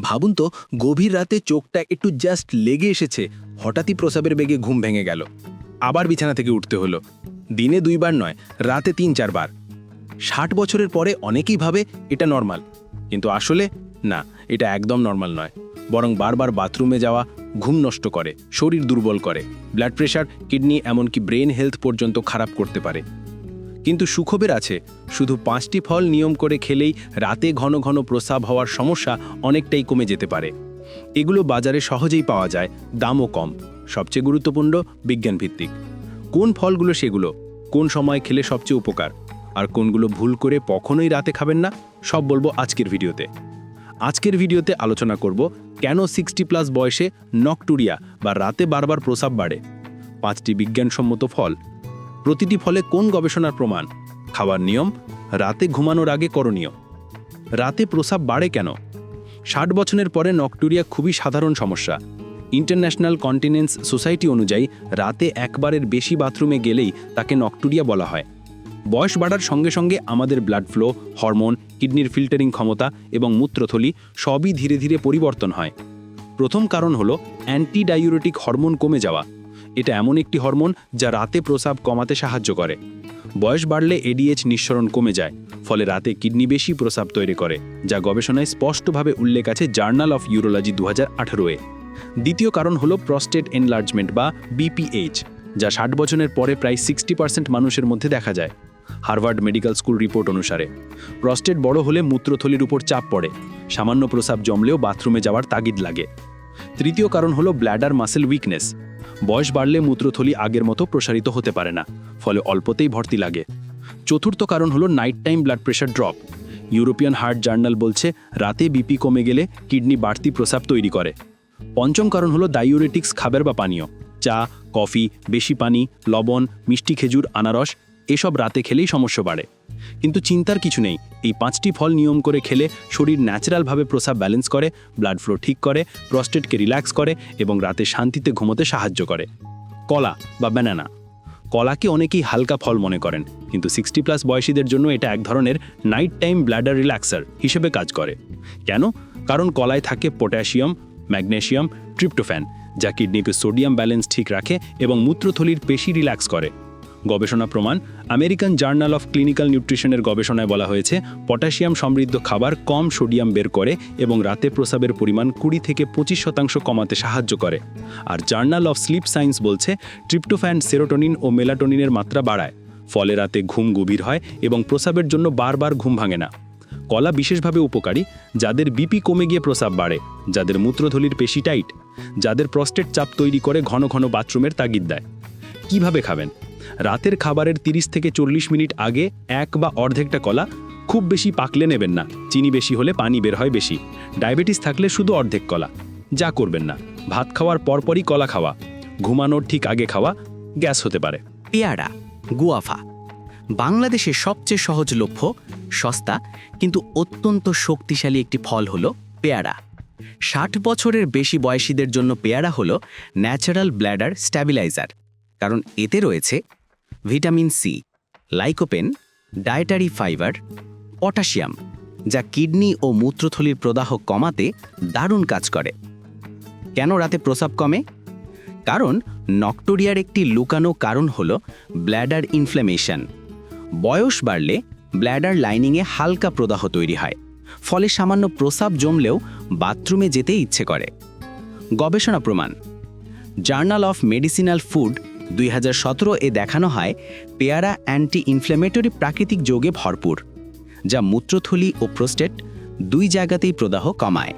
ভাবুন তো, গভীর রাতে চোখটা একটু জাস্ট লেগে এসেছে, হঠাৎই প্রসাবের বেগে ঘুম ভেঙে গেল। আবার বিছানা থেকে উঠতে হলো। দিনে দুইবার নয়, রাতে তিন চারবার। ষাট বছরের পরে অনেকেই ভাবে এটা নর্মাল কিন্তু আসলে না, এটা একদম নর্মাল নয়। বরং বারবার বাথরুমে যাওয়া, ঘুম নষ্ট করে, শরীর দুর্বল করে ব্লাড প্রেশার কিডনি এমনকি ব্রেন হেলথ পর্যন্ত খারাপ করতে পারে। কিন্তু সুখবের আছে, শুধু পাঁচটি ফল নিয়ম করে খেলেই রাতে ঘন ঘন প্রস্রাব হওয়ার সমস্যা অনেকটাই কমে যেতে পারে। এগুলো বাজারে সহজেই পাওয়া যায়, দামও কম। সবচেয়ে গুরুত্বপূর্ণ বিজ্ঞানভিত্তিক। কোন ফলগুলো সেগুলো? কোন সময় খেলে সবচেয়ে উপকার? আর কোনগুলো ভুল করে কখনোই রাতে খাবেন না? সব বলব আজকের ভিডিওতে। আজকের ভিডিওতে আলোচনা করব, কেন সিক্সটি প্লাস বয়সে নকটুরিয়া বা রাতে বারবার প্রস্রাব বাড়ে? পাঁচটি বিজ্ঞানসম্মত ফল। প্রতিটি ফলে কোন গবেষণার প্রমাণ? খাওয়ার নিয়ম? রাতে ঘুমানোর আগে করণীয়। রাতে প্রসাব বাড়ে কেন? ষাট বছরের পরে নকটুরিয়া খুবই সাধারণ সমস্যা। ইন্টারন্যাশনাল কন্টিনেন্স সোসাইটি অনুযায়ী রাতে একবারের বেশি বাথরুমে গেলেই তাকে নকটুরিয়া বলা হয়। বয়স বাড়ার সঙ্গে সঙ্গে আমাদের ব্লাড ফ্লো, হরমোন, কিডনির ফিল্টারিং ক্ষমতা এবং মূত্রথলি সবই ধীরে ধীরে পরিবর্তন হয়। প্রথম কারণ হলো অ্যান্টিডাইউরেটিক হরমোন কমে যাওয়া। এটা এমন একটি হরমোন যা রাতে প্রস্রাব কমাতে সাহায্য করে। বয়স বাড়লে এডিএইচ নিঃসরণ কমে যায়, ফলে রাতে কিডনি বেশি প্রস্রাব তৈরি করে, যা গবেষণায় স্পষ্টভাবে উল্লেখ আছে জার্নাল অফ ইউরোলজি দু হাজার দ্বিতীয় কারণ হলো প্রস্টেট এনলার্জমেন্ট বা বিপিএইচ যা ষাট বছরের পরে প্রায় সিক্সটি পার্সেন্ট মানুষের মধ্যে দেখা যায়, হার্ভার্ড মেডিকেল স্কুল রিপোর্ট অনুসারে। প্রস্টেট বড় হলে মূত্রথলির উপর চাপ পড়ে, সামান্য প্রস্রাব জমলেও বাথরুমে যাওয়ার তাগিদ লাগে। তৃতীয় কারণ হলো ব্ল্যাডার মাসেল উইকনেস বয়স বাড়লে মূত্রথলি আগের মতো প্রসারিত হতে পারে না, ফলে অল্পতেই ভর্তি লাগে। চতুর্থ কারণ হলো night time blood pressure drop European heart journal বলছে, রাতে বিপি কমে গেলে কিডনি বাড়তি প্রস্রাব তৈরি করে। পঞ্চম কারণ হলো ডাইউরেটিক্স খাবার বা পানীয়। চা, কফি, বেশি পানি, লবণ, মিষ্টি খেজুর, আনারস এসব রাতে খেলেই সমস্যা বাড়ে। কিন্তু চিন্তার কিছু নেই। এই পাঁচটি ফল নিয়ম করে খেলে শরীর ন্যাচারালভাবে প্রসাব ব্যালেন্স করে, ব্লাড ফ্লো ঠিক করে, প্রস্টেটকে রিল্যাক্স করে এবং রাতে শান্তিতে ঘুমোতে সাহায্য করে। কলা বা ব্যানানা। কলাকে অনেকেই হালকা ফল মনে করেন, কিন্তু সিক্সটি প্লাস বয়সীদের জন্য এটা এক ধরনের নাইট টাইম ব্ল্যাডার রিল্যাক্সার হিসেবে কাজ করে। কেন? কারণ কলায় থাকে পটাশিয়াম, ম্যাগনেশিয়াম, ট্রিপ্টোফ্যান, যা কিডনিকে সোডিয়াম ব্যালেন্স ঠিক রাখে এবং মূত্রথলির পেশি রিল্যাক্স করে। গবেষণা প্রমাণ, আমেরিকান জার্নাল অফ ক্লিনিক্যাল নিউট্রিশনের গবেষণায় বলা হয়েছে, পটাশিয়াম সমৃদ্ধ খাবার কম সোডিয়াম বের করে এবং রাতে প্রস্রাবের পরিমাণ কুড়ি থেকে পঁচিশ শতাংশ কমাতে সাহায্য করে। আর জার্নাল অফ স্লিপ সায়েন্স বলছে, ট্রিপ্টোফ্যান সেরোটোনিন ও মেলাটোনিনের মাত্রা বাড়ায়, ফলে রাতে ঘুম গভীর হয় এবং প্রস্রাবের জন্য বারবার ঘুম ভাঙে না। কলা বিশেষভাবে উপকারী, যাদের বিপি কমে গিয়ে প্রস্রাব বাড়ে, যাদের মূত্রধলির পেশি টাইট, যাদের প্রস্টেট চাপ তৈরি করে ঘন ঘন বাথরুমের তাগিদ দেয়। কীভাবে খাবেন? রাতের খাবারের 30 থেকে চল্লিশ মিনিট আগে এক বা অর্ধেকটা কলা খুব বেশি পাকলে নেবেন না। চিনি বেশি হলে পানি বের হয় বেশি। ডায়াবেটিস থাকলে শুধু অর্ধেক কলা। যা করবেন না। ভাত খাওয়ার পরপরই কলা খাওয়া। ঘুমানোর ঠিক আগে খাওয়া গ্যাস হতে পারে। পেয়ারা, গুয়াফা। বাংলাদেশের সবচেয়ে সহজলভ্য সস্তা কিন্তু অত্যন্ত শক্তিশালী একটি ফল হলো পেয়ারা। ষাট বছরের বেশি বয়সীদের জন্য পেয়ারা হলো ন্যাচারাল ব্ল্যাডার স্ট্যাবিলাইজার। কারণ এতে রয়েছে vitamin C, lycopene, dietary fibre, potassium, যা কিডনি ও মূত্রথলির প্রদাহ কমাতে দারুণ কাজ করে। কেন রাতে প্রসাব কমে? কারণ নকটোরিয়ার একটি লুকানো কারণ হল ব্ল্যাডার ইনফ্ল্যামেশন। বয়স বাড়লে ব্ল্যাডার লাইনিংয়ে হালকা প্রদাহ তৈরি হয়, ফলে সামান্য প্রসাব জমলেও বাথরুমে যেতে ইচ্ছে করে। গবেষণা প্রমাণ, জার্নাল অফ মেডিসিনাল ফুড দুই হাজার সতেরো এ দেখানো হয় পেয়ারা অ্যান্টি ইনফ্ল্যামেটরি প্রাকৃতিক যোগে ভরপুর, যা মূত্রথলি ও প্রোস্টেট দুই জায়গাতেই প্রদাহ কমায়।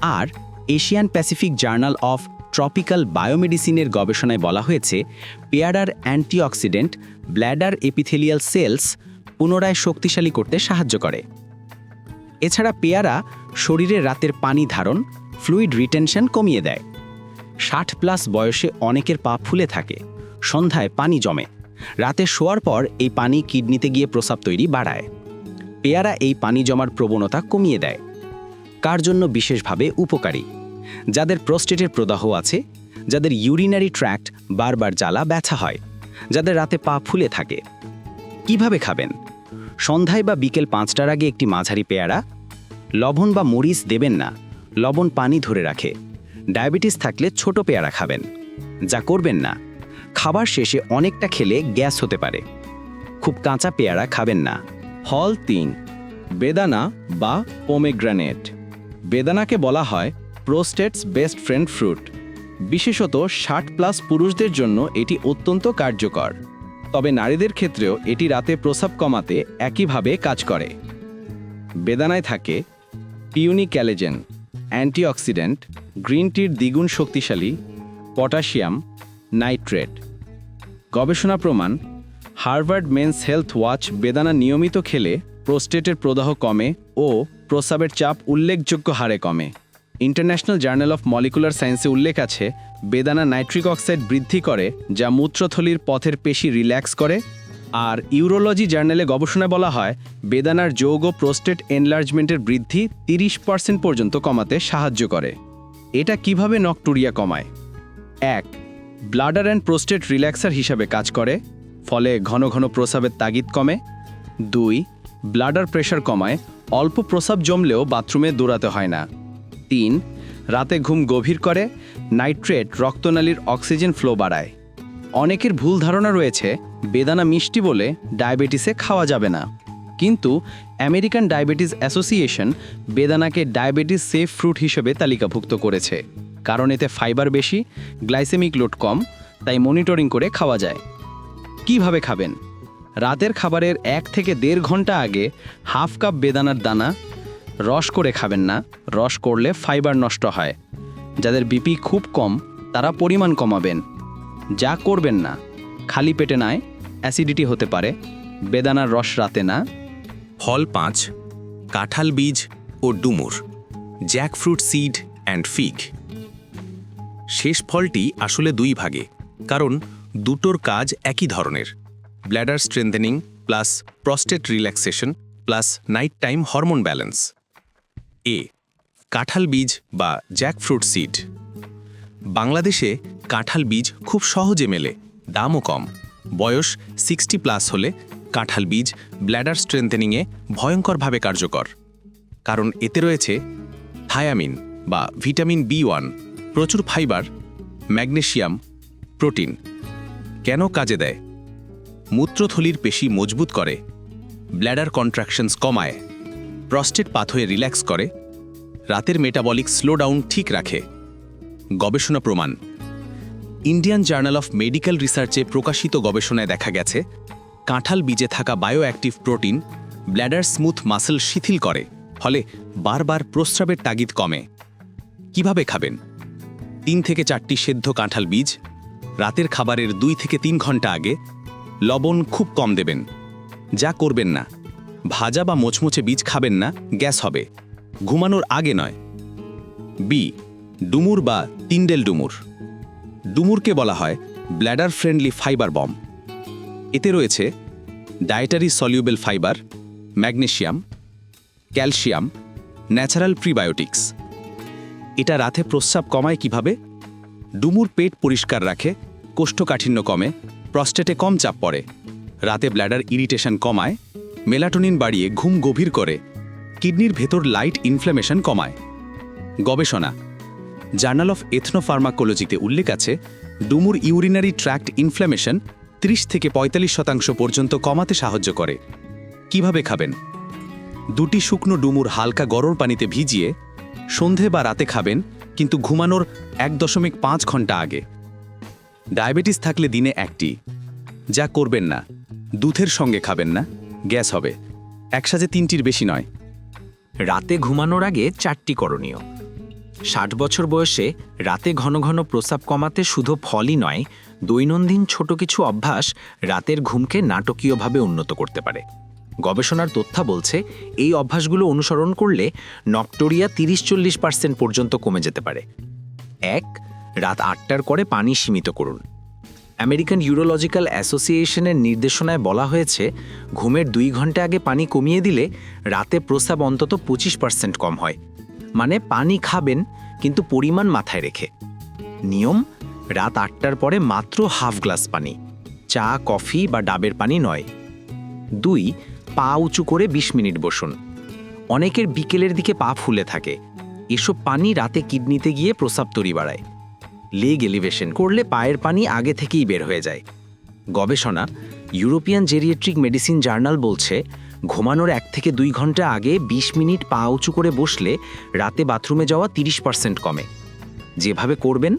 আর Asian Pacific journal of tropical বায়োমেডিসিনের গবেষণায় বলা হয়েছে, পেয়ারার অ্যান্টিঅক্সিডেন্ট ব্ল্যাডার এপিথেলিয়াল সেলস পুনরায় শক্তিশালী করতে সাহায্য করে। এছাড়া পেয়ারা শরীরে রাতের পানি ধারণ, ফ্লুইড রিটেনশন কমিয়ে দেয়। ষাট প্লাস বয়সে অনেকের পা ফুলে থাকে। সন্ধ্যায় পানি জমে। রাতে শোয়ার পর এই পানি কিডনিতে গিয়ে প্রস্রাব তৈরি বাড়ায়। পেয়ারা এই পানি জমার প্রবণতা কমিয়ে দেয়। কার জন্য বিশেষভাবে উপকারী? যাদের প্রস্টেটের প্রদাহ আছে, যাদের ইউরিনারি ট্র্যাক্ট বারবার জ্বালা ব্যথা হয়, যাদের রাতে পা ফুলে থাকে। কীভাবে খাবেন? সন্ধ্যায় বা বিকেল পাঁচটার আগে একটি মাঝারি পেয়ারা? লবণ বা মরিচ দেবেন না, লবণ পানি ধরে রাখে। ডায়াবেটিস থাকলে ছোট পেয়ারা খাবেন। যা করবেন না খাবার শেষে অনেকটা খেলে গ্যাস হতে পারে। খুব কাঁচা পেয়ারা খাবেন না। হল তিন, বেদানা বা পোমেগ্রানেট বেদানাকে বলা হয় প্রোস্টেটস বেস্ট ফ্রেন্ড ফ্রুট। বিশেষত ষাট প্লাস পুরুষদের জন্য এটি অত্যন্ত কার্যকর। তবে নারীদের ক্ষেত্রেও এটি রাতে প্রসাব কমাতে একইভাবে কাজ করে। বেদানায় থাকে পিউনি ক্যালেজেন অ্যান্টিঅক্সিডেন্ট, গ্রিন টির দ্বিগুণ শক্তিশালী, পটাশিয়াম নাইট্রেট। গবেষণা প্রমাণ, হার্ভার্ড মেন্স হেলথ ওয়াচ বেদানা নিয়মিত খেলে প্রোস্টেটের প্রদাহ কমে ও প্রস্রাবের চাপ উল্লেখযোগ্য হারে কমে। ইন্টারন্যাশনাল জার্নাল অফ মলিকুলার সায়েন্সে উল্লেখ আছে, বেদানা নাইট্রিক অক্সাইড বৃদ্ধি করে, যা মূত্রথলির পথের পেশি রিল্যাক্স করে। আর ইউরোলজি জার্নালে গবেষণায় বলা হয়, বেদানার যৌগ প্রোস্টেট এনলার্জমেন্টের বৃদ্ধি তিরিশ পার্সেন্ট পর্যন্ত কমাতে সাহায্য করে। এটা কীভাবে নকটুরিয়া কমায়? এক ব্লাডার অ্যান্ড প্রোস্টেট রিল্যাক্সার হিসাবে কাজ করে, ফলে ঘন ঘন প্রস্রাবের তাগিদ কমে। দুই, ব্লাডার প্রেশার কমায়, অল্প প্রস্রাব জমলেও বাথরুমে দৌড়াতে হয় না। তিন, রাতে ঘুম গভীর করে, নাইট্রেট রক্তনালীর অক্সিজেন ফ্লো বাড়ায়। অনেকের ভুল ধারণা রয়েছে, বেদানা মিষ্টি বলে ডায়াবেটিসে খাওয়া যাবে না। কিন্তু আমেরিকান ডায়াবেটিস অ্যাসোসিয়েশন বেদানাকে ডায়াবেটিস সেফ ফ্রুট হিসেবে তালিকাভুক্ত করেছে। কারণ এতে ফাইবার বেশি, গ্লাইসেমিক লোড কম, তাই মনিটরিং করে খাওয়া যায়। কীভাবে খাবেন? রাতের খাবারের এক থেকে দেড় ঘণ্টা আগে হাফ কাপ বেদানার দানা রস করে খাবেন না, রস করলে ফাইবার নষ্ট হয়। যাদের বিপি খুব কম, তারা পরিমাণ কমাবেন। যা করবেন না, খালি পেটে নয়, অ্যাসিডিটি হতে পারে, বেদানার রস রাতে না। ফল পাঁচ, কাঁঠাল বীজ ও ডুমুর, জ্যাকফ্রুট সিড অ্যান্ড ফিগ। শেষ ফলটি আসলে দুই ভাগে, কারণ দুটোর কাজ একই ধরনের। Bladder strengthening plus prostate relaxation plus night time hormone balance. এ, কাঁঠাল বীজ বা জ্যাকফ্রুট সিড। বাংলাদেশে কাঁঠাল বীজ খুব সহজে মেলে, দামও কম। বয়স সিক্সটি প্লাস হলে কাঁঠাল বীজ ব্ল্যাডার স্ট্রেংথেনিংয়ে ভয়ঙ্করভাবে কার্যকর। কারণ এতে রয়েছে থায়ামিন বা ভিটামিন বি ওয়ান। প্রচুর ফাইবার, ম্যাগনেশিয়াম, প্রোটিন। কেন কাজে দেয়? মূত্রথলির পেশি মজবুত করে, ব্ল্যাডার কন্ট্রাকশনস কমায়, প্রস্টেট পাথয়ে রিল্যাক্স করে, রাতের মেটাবলিক স্লোডাউন ঠিক রাখে। গবেষণা প্রমাণ। ইন্ডিয়ান জার্নাল অফ মেডিকেল রিসার্চে প্রকাশিত গবেষণায় দেখা গেছে, কাঁঠাল বীজে থাকা bioactive protein bladder smooth muscle শিথিল করে, ফলে বারবার প্রস্রাবের তাগিদ কমে। কীভাবে খাবেন? তিন থেকে চারটি সেদ্ধ কাঁঠাল বীজ, রাতের খাবারের দুই থেকে তিন ঘণ্টা আগে লবণ খুব কম দেবেন। যা করবেন না। ভাজা বা মোচমোচে বীজ খাবেন না, গ্যাস হবে। ঘুমানোর আগে নয়। বি, ডুমুর বা তিন্ডেল ডুমুর। ডুমুরকে বলা হয় ব্ল্যাডার ফ্রেন্ডলি ফাইবার বম। এতে রয়েছে dietary soluble fibre, magnesium, calcium, natural prebiotics. এটা রাতে প্রস্রাব কমায় কীভাবে? ডুমুর পেট পরিষ্কার রাখে, কোষ্ঠকাঠিন্য কমে, প্রস্টেটে কম চাপ পড়ে। রাতে ব্ল্যাডার ইরিটেশন কমায়, মেলাটোনিন বাড়িয়ে ঘুম গভীর করে, কিডনির ভেতর লাইট ইনফ্ল্যামেশন কমায়। গবেষণা। জার্নাল অফ এথনোফার্মাকোলজিতে উল্লেখ আছে, ডুমুর ইউরিনারি ট্র্যাক্ট ইনফ্ল্যামেশন 30 থেকে পঁয়তাল্লিশ শতাংশ পর্যন্ত কমাতে সাহায্য করে। কীভাবে খাবেন? দুটি শুকনো ডুমুর হালকা গরম পানিতে ভিজিয়ে সন্ধে বা রাতে খাবেন, কিন্তু ঘুমানোর এক দশমিক পাঁচ ঘণ্টা আগে। ডায়াবেটিস থাকলে দিনে একটি। যা করবেন না, দুধের সঙ্গে খাবেন না, গ্যাস হবে। একসাথে তিনটির বেশি নয়। রাতে ঘুমানোর আগে চারটি করণীয়। ষাট বছর বয়সে রাতে ঘন ঘন প্রস্রাব কমাতে শুধু ফলই নয়, দৈনন্দিন ছোট কিছু অভ্যাস রাতের ঘুমকে নাটকীয়ভাবে উন্নত করতে পারে। গবেষণার তথ্য বলছে, এই অভ্যাসগুলো অনুসরণ করলে নকটোরিয়া তিরিশ চল্লিশ পার্সেন্ট পর্যন্ত কমে যেতে পারে। এক, রাত আটটার করে পানি সীমিত করুন। আমেরিকান ইউরোলজিক্যাল অ্যাসোসিয়েশনের নির্দেশনায় বলা হয়েছে, ঘুমের দুই ঘণ্টা আগে পানি কমিয়ে দিলে রাতে প্রস্রাব অন্তত পঁচিশ পার্সেন্ট কম হয়। মানে পানি খাবেন, কিন্তু পরিমাণ মাথায় রেখে। নিয়ম, রাত আটটার পরে মাত্র হাফ গ্লাস পানি। চা, কফি বা ডাবের পানি নয়। দুই পা উঁচু করে ২০ মিনিট বসুন। অনেকের বিকেলের দিকে পা ফুলে থাকে। এসব পানি রাতে কিডনিতে গিয়ে প্রসাব তরি বাড়ায়। লেগ এলিভেশন করলে পায়ের পানি আগে থেকেই বের হয়ে যায়। গবেষণা, ইউরোপিয়ান জেরিয়েট্রিক মেডিসিন জার্নাল বলছে, ঘুমানোর এক থেকে দুই ঘণ্টা আগে ২০ মিনিট পা উঁচু করে বসলে রাতে বাথরুমে যাওয়া তিরিশ পার্সেন্ট কমে। যেভাবে করবেন,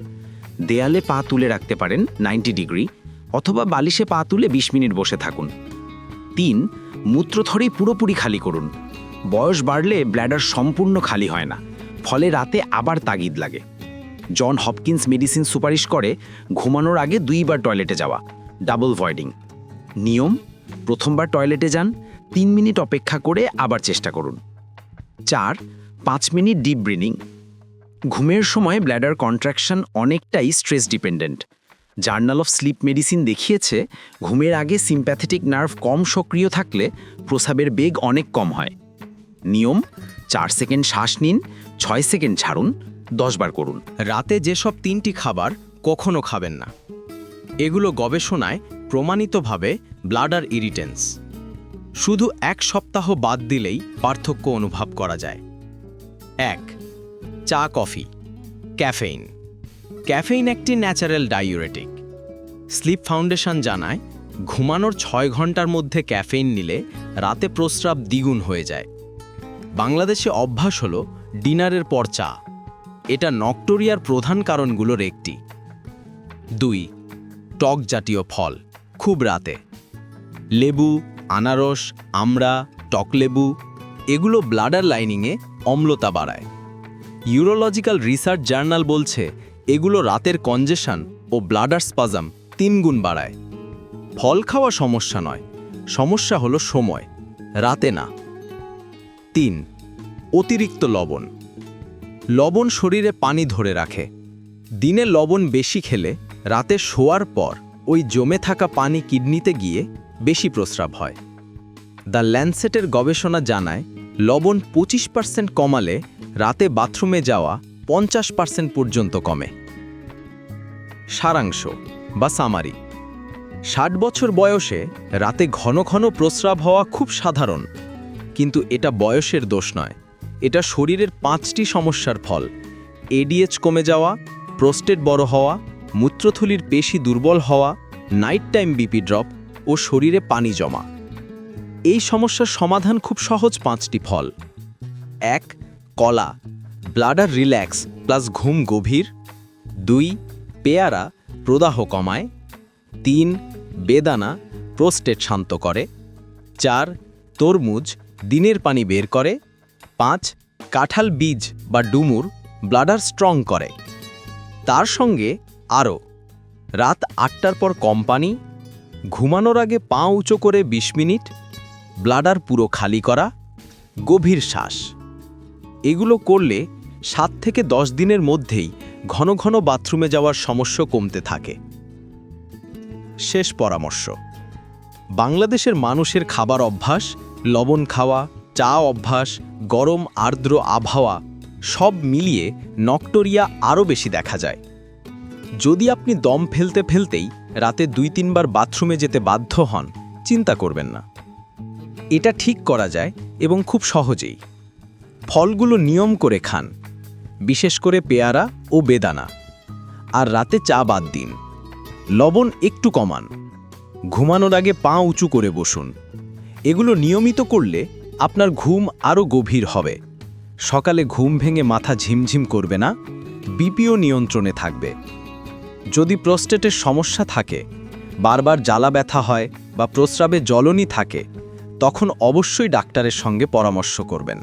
দেয়ালে পা তুলে রাখতে পারেন নাইনটি ডিগ্রি অথবা বালিশে পা তুলে ২০ মিনিট বসে থাকুন। তিন মূত্রথরি পুরোপুরি খালি করুন। বয়স বাড়লে ব্ল্যাডার সম্পূর্ণ খালি হয় না, ফলে রাতে আবার তাগিদ লাগে। জন হপকিন্স মেডিসিন সুপারিশ করে ঘুমানোর আগে দুইবার টয়লেটে যাওয়া, ডাবল ভয়েডিং। নিয়ম, প্রথমবার টয়লেটে যান, তিন মিনিট অপেক্ষা করে আবার চেষ্টা করুন। চার, পাঁচ মিনিট ডিপ ব্রিনিং ঘুমের সময় ব্ল্যাডার কন্ট্রাকশন অনেকটাই stress dependent. Journal of sleep medicine দেখিয়েছে, ঘুমের আগে সিম্প্যাথেটিক নার্ভ কম সক্রিয় থাকলে প্রসাবের বেগ অনেক কম হয়। নিয়ম, চার সেকেন্ড শ্বাস নিন, ছয় সেকেন্ড ছাড়ুন দশবার করুন। রাতে যেসব তিনটি খাবার কখনো খাবেন না। এগুলো গবেষণায় প্রমাণিতভাবে ব্লাডার ইরিটেন্স। শুধু এক সপ্তাহ বাদ দিলেই পার্থক্য অনুভব করা যায়। এক, চা, কফি, ক্যাফেইন। ক্যাফেইন একটি ন্যাচারাল ডাইউরেটিক। স্লিপ ফাউন্ডেশন জানায়, ঘুমানোর ছয় ঘণ্টার মধ্যে ক্যাফেইন নিলে রাতে প্রস্রাব দ্বিগুণ হয়ে যায়। বাংলাদেশে অভ্যাস হল ডিনারের পর চা। এটা নকটোরিয়ার প্রধান কারণগুলোর একটি। দুই, টক জাতীয় ফল, খুব রাতে। লেবু, আনারস, আমড়া টকলেবু এগুলো ব্লাডার লাইনিংয়ে অম্লতা বাড়ায়। ইউরোলজিক্যাল রিসার্চ জার্নাল বলছে এগুলো রাতের কনজেশন ও ব্লাডার স্পাজাম তিন গুণ বাড়ায়। ফল খাওয়া সমস্যা নয়, সমস্যা হলো সময়, রাতে না। তিন, অতিরিক্ত লবণ। লবণ শরীরে পানি ধরে রাখে। দিনে লবণ বেশি খেলে রাতে শোয়ার পর ওই জমে থাকা পানি কিডনিতে গিয়ে বেশি প্রস্রাব হয়। দ্য ল্যান্ডসেটের গবেষণা জানায়, লবণ পঁচিশ পার্সেন্ট কমালে রাতে বাথরুমে যাওয়া পঞ্চাশ পার্সেন্ট পর্যন্ত কমে। সারাংশ বা সামারি ষাট বছর বয়সে রাতে ঘন ঘন প্রস্রাব হওয়া খুব সাধারণ। কিন্তু এটা বয়সের দোষ নয়। এটা শরীরের পাঁচটি সমস্যার ফল। এডিএচ কমে যাওয়া প্রোস্টেট বড় হওয়া, মূত্রথলির পেশি দুর্বল হওয়া নাইট টাইম বিপি ড্রপ ও শরীরে পানি জমা। এই সমস্যার সমাধান খুব সহজ পাঁচটি ফল। এক, কলা। ব্লাডার রিল্যাক্স প্লাস ঘুম গভীর। দুই, পেয়ারা প্রদাহ কমায়। তিন, বেদানা প্রোস্টেট শান্ত করে। চার, তরমুজ দিনের পানি বের করে। পাঁচ, কাঁঠাল বীজ বা ডুমুর ব্লাডার স্ট্রং করে। তার সঙ্গে আরও। রাত আটটার পর কম পানি। ঘুমানোর আগে পা উঁচু করে ২০ মিনিট। ব্লাডার পুরো খালি করা। গভীর শ্বাস। এগুলো করলে সাত থেকে দশ দিনের মধ্যেই ঘন ঘন বাথরুমে যাওয়ার সমস্যা কমতে থাকে। শেষ পরামর্শ, বাংলাদেশের মানুষের খাবার অভ্যাস, লবণ খাওয়া, চা অভ্যাস, গরম, আর্দ্র আবহাওয়া সব মিলিয়ে নকটোরিয়া আরও বেশি দেখা যায়। যদি আপনি দম ফেলতে ফেলতেই রাতে দুই তিনবার বাথরুমে যেতে বাধ্য হন, চিন্তা করবেন না। এটা ঠিক করা যায় এবং খুব সহজেই। ফলগুলো নিয়ম করে খান। বিশেষ করে পেয়ারা ও বেদানা। আর রাতে চা বাদ দিন। লবণ একটু কমান। ঘুমানোর আগে পা উঁচু করে বসুন। এগুলো নিয়মিত করলে আপনার ঘুম আরও গভীর হবে। সকালে ঘুম ভেঙে মাথা ঝিমঝিম করবে না, বিপিও নিয়ন্ত্রণে থাকবে। যদি প্রস্টেটের সমস্যা থাকে, বারবার জ্বালা ব্যথা হয় বা প্রস্রাবে জ্বলনি থাকে, তখন অবশ্যই ডাক্তারের সঙ্গে পরামর্শ করবেন।